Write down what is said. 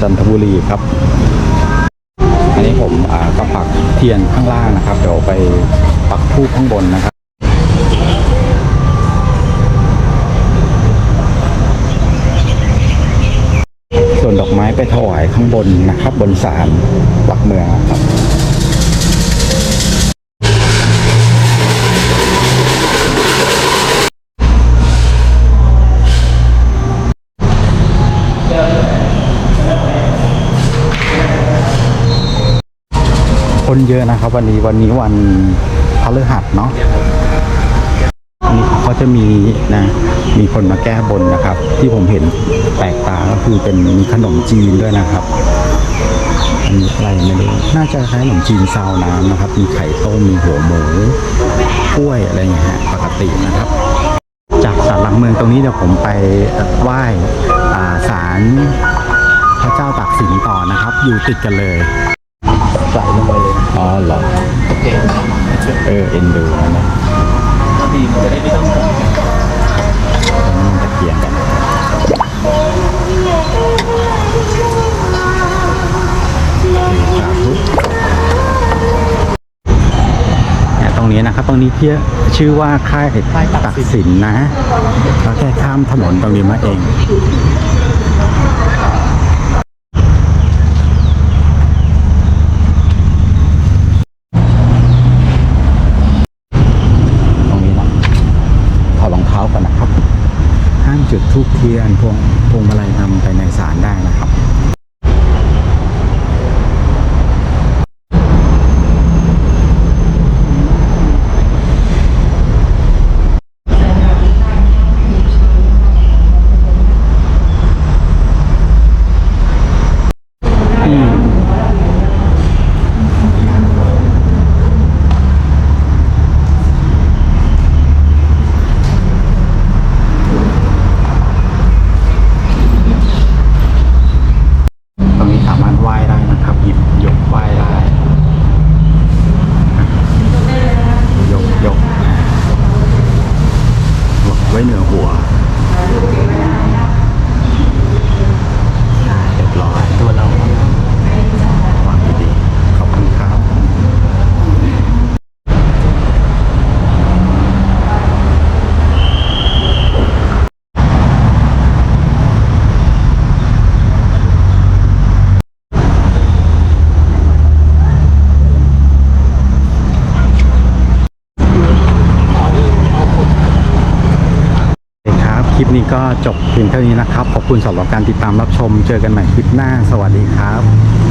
จันทบุรีครับ อันนี้ผมก็ปักเทียนข้างล่างนะครับ เดี๋ยวไปปักทูบข้างบนนะครับส่วนดอกไม้ไปถวายข้างบนนะครับ บนศาลหลักเมืองครับ คนเยอะนะครับ วันนี้วันนี้วันพฤหัสเนาะอันนี้เขาจะมีนะมีคนมาแก้บนนะครับ ที่ผมเห็นแปลกตาก็คือเป็นมีขนมจีนด้วยนะครับอันนี้อะไรไม่รู้น่าจะคล้ายขนมจีนซาวน้ำนะครับ มีไข่ต้มมีหัวหมูกล้วยอะไรอย่างเงี้ยปกตินะครับ จากศาลหลักเมืองตรงนี้เดี๋ยวผมไปไหว้อ่าศาลพระเจ้าตากสินต่อนะครับ อยู่ติดกันเลยใส่ลงไปเลย อ๋อเหรอโอเคเออเอ็นดูนะดีมันจะได้ไม่ต้องตอนนี้มันตะเกียงกันสาธุเนี่ยตรงนี้นะครับตรงนี้ที่ชื่อว่าค่ายตักสินนะเราแค่ข้ามถนนตรงนี้มาเอง ตรงนี้นะถอดรองเท้าก่อนนะครับ ห้าม จุดทูบเทียนพวงพวงมาลัยนำไปในศาลได้นะครับ อืม ตรงนี้สามารถไหว้ได้นะครับ หยิบยกไหว้ได้ ยกยกวางไว้เหัวได้เรียบร้อย ตัวเรา วางดีๆขอบคุณครับ โอเคครับ ค ลิปนี้ก็จบเพียงเท่านี้นะครับ ขอบคุณสำหรับการติดตามรับชม เจอกันใหม่คลิปหน้า สวัสดีครับ